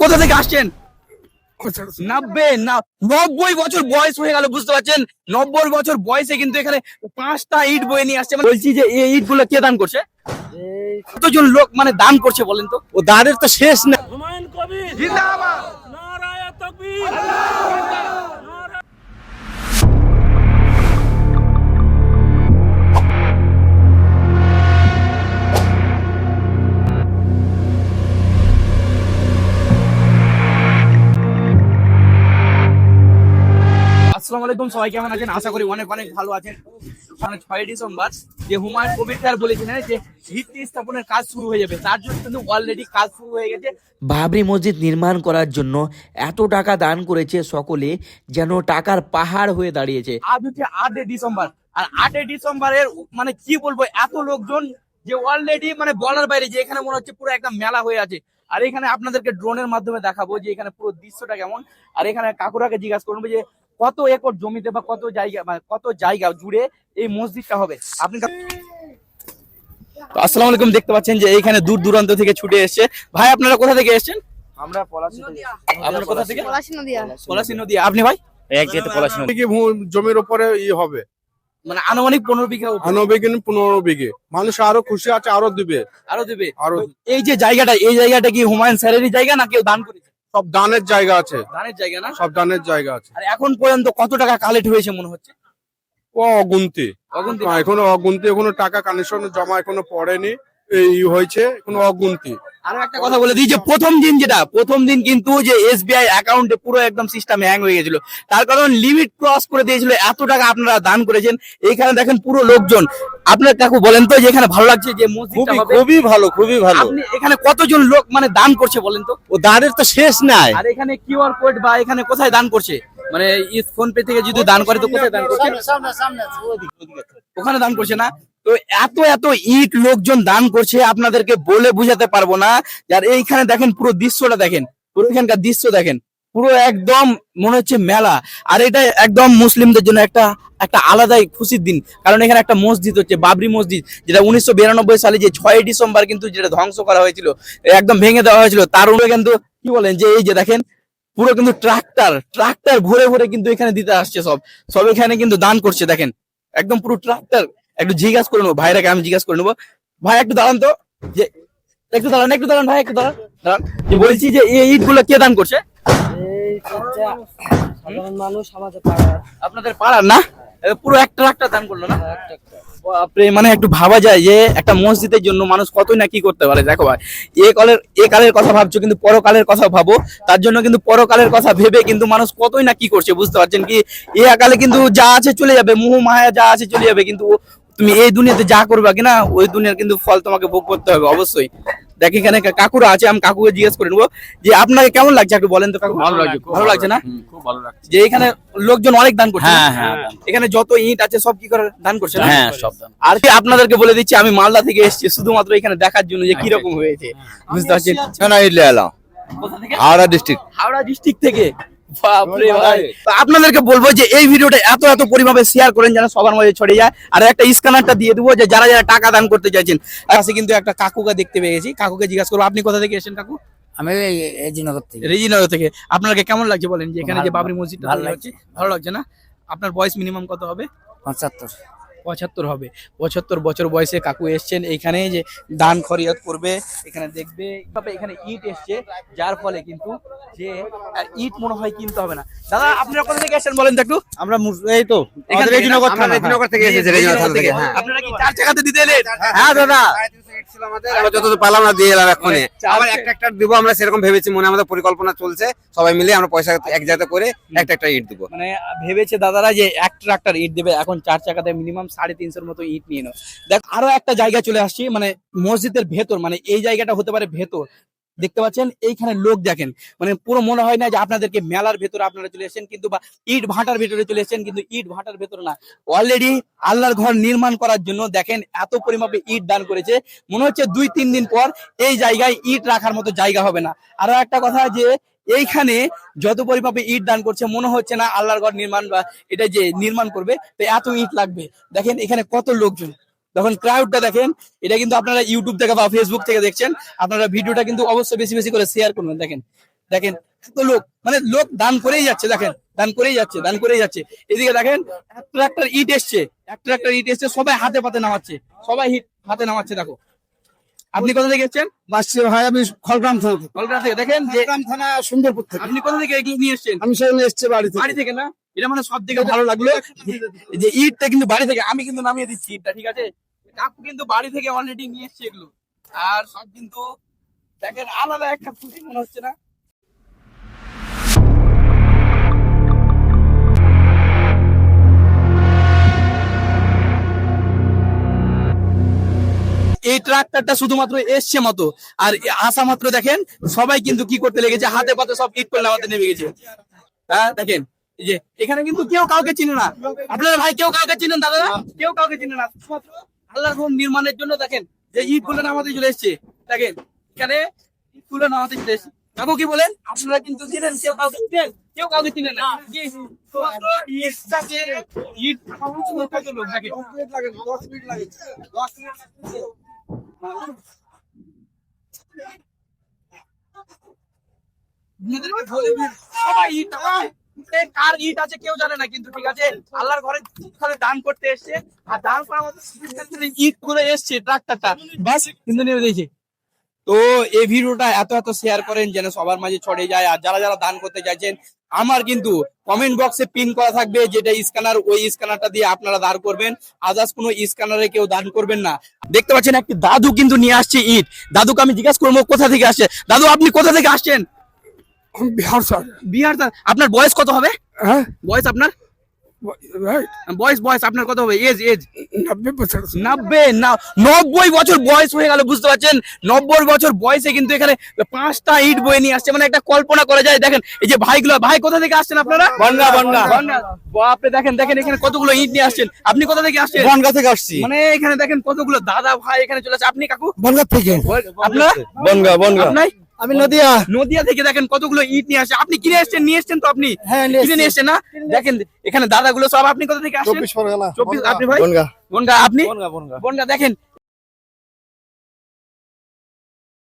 কোথা থেকে আসছেন? নব্বই না নব্বই বছর বয়স হয়ে গেল বুঝতে পারছেন? নব্বই বছর বয়সে কিন্তু এখানে পাঁচটা ইট বয়ে নিয়ে আসছে। মানে বলছি যে এই ইটগুলো কে দান করছে? কতজন লোক মানে দান করছে বলেন তো? ও দাঁড়ের তো শেষ না। হুমায়ুন কবির জিন্দাবাদ! নারায়ণ তকবীর। আসসালামু আলাইকুম সবাই কেমন আছেন? আশা করি অনেক অনেক ভালো আছেন। ছয় ডিসেম্বর যে হুমায়ুন কবির স্যার বলেছিলেন যে ভিত্তি স্থাপনের কাজ শুরু হয়ে যাবে। তার জন্য কিন্তু অলরেডি কাজ শুরু হয়ে গেছে। বাবরি মসজিদ নির্মাণ করার জন্য এত টাকা দান করেছে সকলে যেন টাকার পাহাড় হয়ে দাঁড়িয়েছে। আজ হচ্ছে আটই ডিসেম্বর। আর আটই ডিসেম্বরের মানে কি বলব এত লোকজন যে অলরেডি মানে বলার বাইরে যে এখানে মনে হচ্ছে পুরো একটা মেলা হয়ে আছে। আর এখানে আপনাদেরকে ড্রোনের মাধ্যমে দেখাবো যে এখানে পুরো দৃশ্যটা কেমন। আর এখানে কাকুরাকে জিজ্ঞাসা করব যে কত একর জমিতে বা কত জায়গা মানে কত জায়গা জুড়ে এই মসজিদটা হবে? আপনি আসসালামু আলাইকুম দেখতে পাচ্ছেন যে এইখানে দূর দূরান্ত থেকে ছুটে এসেছে। ভাই আপনারা কোথা থেকে এসেছেন? আমরা পলাশি আপনারা কোথা থেকে? পলাশী নদিয়া। পলাশী নদী আপনি ভাই? এক যেতে পলাশি ভূ- জমির উপরে ই হবে। মানে আনুমানিক পনেরো বিঘা উপর। আনুবিঘিন পনেরো বিঘে। মানুষ আরও খুশি আছে আরও দিবে। আরও দিবে। আরও এই যে জায়গাটা এই জায়গাটা কি হুমায়ুন স্যারেরই জায়গা না কেউ দান করেছে? সব দানের জায়গা আছে। দানের জায়গা না? সব দানের জায়গা আছে। আর এখন পর্যন্ত কত টাকা কালেক্ট হয়েছে মনে হচ্ছে? ও অগুন্তি। অগুন্তি এখনও অগুন্তি এখনও টাকা কানেকশন জমা এখনও পড়েনি। এই হয়েছে এখনও অগুন্তি। আরও একটা কথা বলে দিই যে প্রথম দিন যেটা প্রথম দিন কিন্তু যে এসবিআই অ্যাকাউন্টে পুরো একদম সিস্টেম হ্যাং হয়ে গেছিল। তার কারণ লিমিট ক্রস করে দিয়েছিল এত টাকা আপনারা দান করেছেন। এইখানে দেখেন পুরো লোকজন। আপনার কাকু বলেন তো যে এখানে ভালো লাগছে যে মসজিদটা খুবই হবে? খুবই ভালো খুবই ভালো। আপনি এখানে কতজন লোক মানে দান করছে বলেন তো? ও দাঁড়ের তো শেষ নাই। আর এখানে কিউআর কোড বা এখানে কোথায় দান করছে? মানে ফোন পে থেকে যদি দান করে তো কোথায় দান করছে? ওখানে দান করছে না? তো এত এত ইট লোকজন দান করছে, আপনাদেরকে বলে বুঝাতে পারব না। আর এইখানে দেখেন পুরো দৃশ্যটা দেখেন। পুরো এখানকার দৃশ্য দেখেন। পুরো একদম মনে হচ্ছে মেলা। আর এটা একদম মুসলিমদের জন্য একটা একটা আলাদাই খুশির দিন। কারণ এখানে একটা মসজিদ হচ্ছে, বাবরি মসজিদ, যেটা উনিশশো বিরানব্বই সালে যে ছয় ডিসেম্বর কিন্তু যেটা ধ্বংস করা হয়েছিল, একদম ভেঙে দেওয়া হয়েছিল, তার উপরে কিন্তু কি বলেন যে, এই যে দেখেন, পুরো কিন্তু ট্রাক্টর ট্রাক্টর ভরে ভরে কিন্তু এখানে দিতে আসছে সব। সব এখানে কিন্তু দান করছে, দেখেন। একদম পুরো ট্রাক্টর একটু জিজ্ঞাসা করে নেব ভাইরাকে আমি জিজ্ঞাসা করে নেব। ভাই একটু দাঁড়ান তো। যে একটু দাঁড়ান একটু দাঁড়ান ভাই একটু দাঁড়ান দাঁড়ান। যে বলছি যে এই ইটগুলো কে দান করছে? মানুষ আমাদের পাড়ার। আপনাদের পাড়ার না? পুরো এক ট্রাক্টর দান করল না? বাপরে, মানে একটু ভাবা যায় যে একটা মসজিদের জন্য মানুষ কতই না কি করতে পারে দেখো ভাই। এ কালের এ কালের কথা ভাবছ কিন্তু পরকালের কথা ভাবো। তার জন্য কিন্তু পরকালের কথা ভেবে কিন্তু মানুষ কতই না কি করছে বুঝতে পারছেন কি? এ কালে কিন্তু যা আছে চলে যাবে মোহ মায়া যা আছে চলে যাবে কিন্তু তুমি এই দুনিয়াতে যা করবা কিনা ওই দুনিয়ার কিন্তু ফল তোমাকে ভোগ করতে হবে অবশ্যই। দেখ এখানে কাকুরা আছে আমি কাকুকে জিজ্ঞেস করে নেব যে আপনাকে কেমন লাগছে? একটু বলেন তো কাকু ভালো লাগছে ভালো লাগছে না? খুব ভালো লাগছে। যে এখানে লোকজন অনেক দান করছে হ্যাঁ, হ্যাঁ, এখানে যত ইট আছে সব কি করে দান করছে না? হ্যাঁ সব দান। আর কি আপনাদেরকে বলে দিচ্ছি আমি মালদা থেকে এসেছি শুধুমাত্র এখানে দেখার জন্য যে কীরকম হয়েছে। বুঝতে পারছেন? হাওড়া ডিস্ট্রিক্ট হাওড়া ডিস্ট্রিক্ট থেকে। আপনাদেরকে বলব যে এই ভিডিওটা এত এত পরিমাণে শেয়ার করেন যেন সবার মাঝে ছড়ে যায়। আর একটা স্ক্যানারটা দিয়ে দেবো যে যারা যারা টাকা দান করতে চাইছেন আছে কিন্তু একটা কাকুকে দেখতে পেয়েছি গেছি। কাকুকে জিজ্ঞাসা করব আপনি কোথা থেকে এসেছেন কাকু? আমি রেজিনগর থেকে। রেজিনগর থেকে। আপনাকে কেমন লাগছে বলেন যে এখানে যে বাবরি মসজিদ ভালো লাগছে। ভালো লাগছে না? আপনার বয়স মিনিমাম কত হবে? পঁচাত্তর। পঁচাত্তর হবে। পঁচাত্তর বছর বয়সে কাকু এসছেন এইখানে যে দান খরিয়াত করবে এখানে দেখবে এইভাবে এখানে ইট এসছে যার ফলে কিন্তু যে ইট মনে হয় কিনতে হবে না। দাদা আপনারা কোথা থেকে এসেছেন বলেন তো একটু? আমরা এই তো এখান রেজিনগর থানা রেজিনগর থেকে এসেছি রেজিনগর থেকে হ্যাঁ। আপনারা কি চার চাকাতে দিতে এলেন হ্যাঁ দাদা। আমরা পারলাম আমরা দিয়ে এলাম এক্ষুনি। আবার একটা একটা দিব আমরা সেরকম ভেবেছি মনে আমাদের পরিকল্পনা চলছে। সবাই মিলে আমরা পয়সা এক জায়গাতে করে একটা একটা ইট দিব। মানে ভেবেছে দাদারা যে এক ট্রাক্টর ইট দেবে এখন চার চাকাতে মিনিমাম সাড়ে তিনশোর মতো ইট নিয়ে নাও। দেখ, আরও একটা জায়গা চলে আসছি মানে মসজিদের ভেতর মানে এই জায়গাটা হতে পারে ভেতর। দেখতে পাচ্ছেন? এইখানে লোক দেখেন। মানে পুরো মনে হয় না যে আপনাদেরকে মেলার ভেতরে আপনারা চলে এসেছেন, কিন্তু বা ইট ভাটার ভেতরে চলে এসেছেন, কিন্তু ইট ভাটার ভেতরে না। অলরেডি আল্লাহর ঘর নির্মাণ করার জন্য দেখেন এত পরিমাপে ইট দান করেছে। মনে হচ্ছে দুই তিন দিন পর এই জায়গায় ইট রাখার মতো জায়গা হবে না। আরও একটা কথা যে এইখানে যত পরিমাপে ইট দান করছে, মনে হচ্ছে না আল্লাহর ঘর নির্মাণ বা এটা যে নির্মাণ করবে, তো এত ইট লাগবে। দেখেন এখানে কত লোকজন। তখন ক্রাউডটা দেখেন, এটা কিন্তু আপনারা ইউটিউব থেকে বা ফেসবুক থেকে দেখছেন। আপনারা ভিডিওটা কিন্তু অবশ্যই বেশি বেশি করে শেয়ার করবেন দেখেন। দেখেন, এত লোক মানে লোক দান করেই যাচ্ছে, দেখেন। দান করেই যাচ্ছে, দান করেই যাচ্ছে। এদিকে দেখেন একটা ট্রাক্টর ইট এসছে একটা ট্রাক্টর ইট এসছে, সবাই হাতে পাতে নামাচ্ছে, সবাই হাতে নামাচ্ছে, দেখো। আপনি কোথা থেকে এসেছেন? বাসছি ভাই আমি খলগ্রাম থানা থেকে। খলগ্রাম থেকে দেখেন যে খলগ্রাম থানা সুন্দরপুর থেকে। আপনি কোথা থেকে এগুলো নিয়ে এসেছেন? আমি সেখানে এসেছি বাড়ি থেকে। বাড়ি থেকে না? এটা মানে সব থেকে ভালো লাগল। যে ইটটা কিন্তু বাড়ি থেকে আমি কিন্তু নামিয়ে দিচ্ছি ইটটা ঠিক আছে? কাকু কিন্তু বাড়ি থেকে অলরেডি নিয়ে এসছে এগুলো। আর সব কিন্তু দেখেন আলাদা একটা খুশি মনে হচ্ছে না। এই ট্রাক্টরটা শুধুমাত্র এসছে মতো। আর আসা মাত্র দেখেন, সবাই কিন্তু কি করতে লেগেছে, হাতে পাতে সব ইট করলে আমাদের নেমে গেছে। হ্যাঁ দেখেন যে, এখানে কিন্তু কেউ কাউকে চিনে না। আপনারা ভাই, কেউ কাউকে চিনেন দাদা? কেউ কাউকে চিনে না। শুধুমাত্র আল্লাহর ঘর নির্মাণের জন্য দেখেন, যে ইটগুলো নামাতে চলে এসছে। দেখেন, এখানে ইটগুলো নামাতে চলে এসছে। কাকু কি বলেন? আপনারা কিন্তু চিনেন, কেউ কাউকে চিনেন? কেউ কাউকে চিনেন না? ইট নামানোর জন্য কত লোক দশ মিনিট লাগে। কার ইট আছে, কেউ জানে না, কিন্তু ঠিক আছে। ঘরে দান করতে এসছে, আর দান করার ইট করে এসছে, ট্রাক্টরটা। বাস, কিন্তু নেমে দিয়েছে তো এই ভিডিওটা এত এত শেয়ার করেন যেন সবার মাঝে ছড়ে যায়। আর যারা যারা দান করতে চাইছেন আমার কিন্তু কমেন্ট বক্সে পিন করা থাকবে যেটা স্ক্যানার ওই স্ক্যানারটা দিয়ে আপনারা দান করবেন। আদার্স কোনো স্ক্যানারে কেউ দান করবেন না। দেখতে পাচ্ছেন একটি দাদু কিন্তু নিয়ে আসছে ইট। দাদুকে আমি জিজ্ঞাসা করব কোথা থেকে আসছে? দাদু আপনি কোথা থেকে আসছেন? বিহার স্যার। বিহার দা- আপনার বয়স কত হবে? হ্যাঁ? বয়স আপনার? রাইট বয়স বয়স আপনার কত হবে এজ এজ নব্বই বছর। নব্বই না নব্বই বছর বয়স হয়ে গেল বুঝতে পারছেন? নব্বই বছর বয়সে কিন্তু এখানে পাঁচটা ইট বয়ে নিয়ে আসছে মানে একটা কল্পনা করা যায়। দেখেন এই যে ভাইগুলো ভাই কোথা থেকে আসছেন আপনারা? বনগা বনগা। বাপরে দেখেন দেখেন এখানে কতগুলো ইট নিয়ে আসছেন। আপনি কোথা থেকে আসছেন? বনগা থেকে আসছি। মানে এখানে দেখেন কতগুলো দাদা ভাই এখানে চলে আসছে। আপনি কাকু? বনগা থেকে। আপনার? বনগা বনগা। আপনার আমি নদিয়া। নদিয়া থেকে দেখেন কতগুলো ইট নিয়ে আসে। আপনি কিনে এসেছেন নিয়ে এসেছেন তো আপনি? হ্যাঁ, কিনে নিয়ে এসেছেন না? দেখেন এখানে দাদাগুলো সব আপনি কোথা থেকে আসেন? চব্বিশ পরগনা। চব্বিশ আপনি ভাই? বনগা। বনগা আপনি? বনগা বনগা। বনগা দেখেন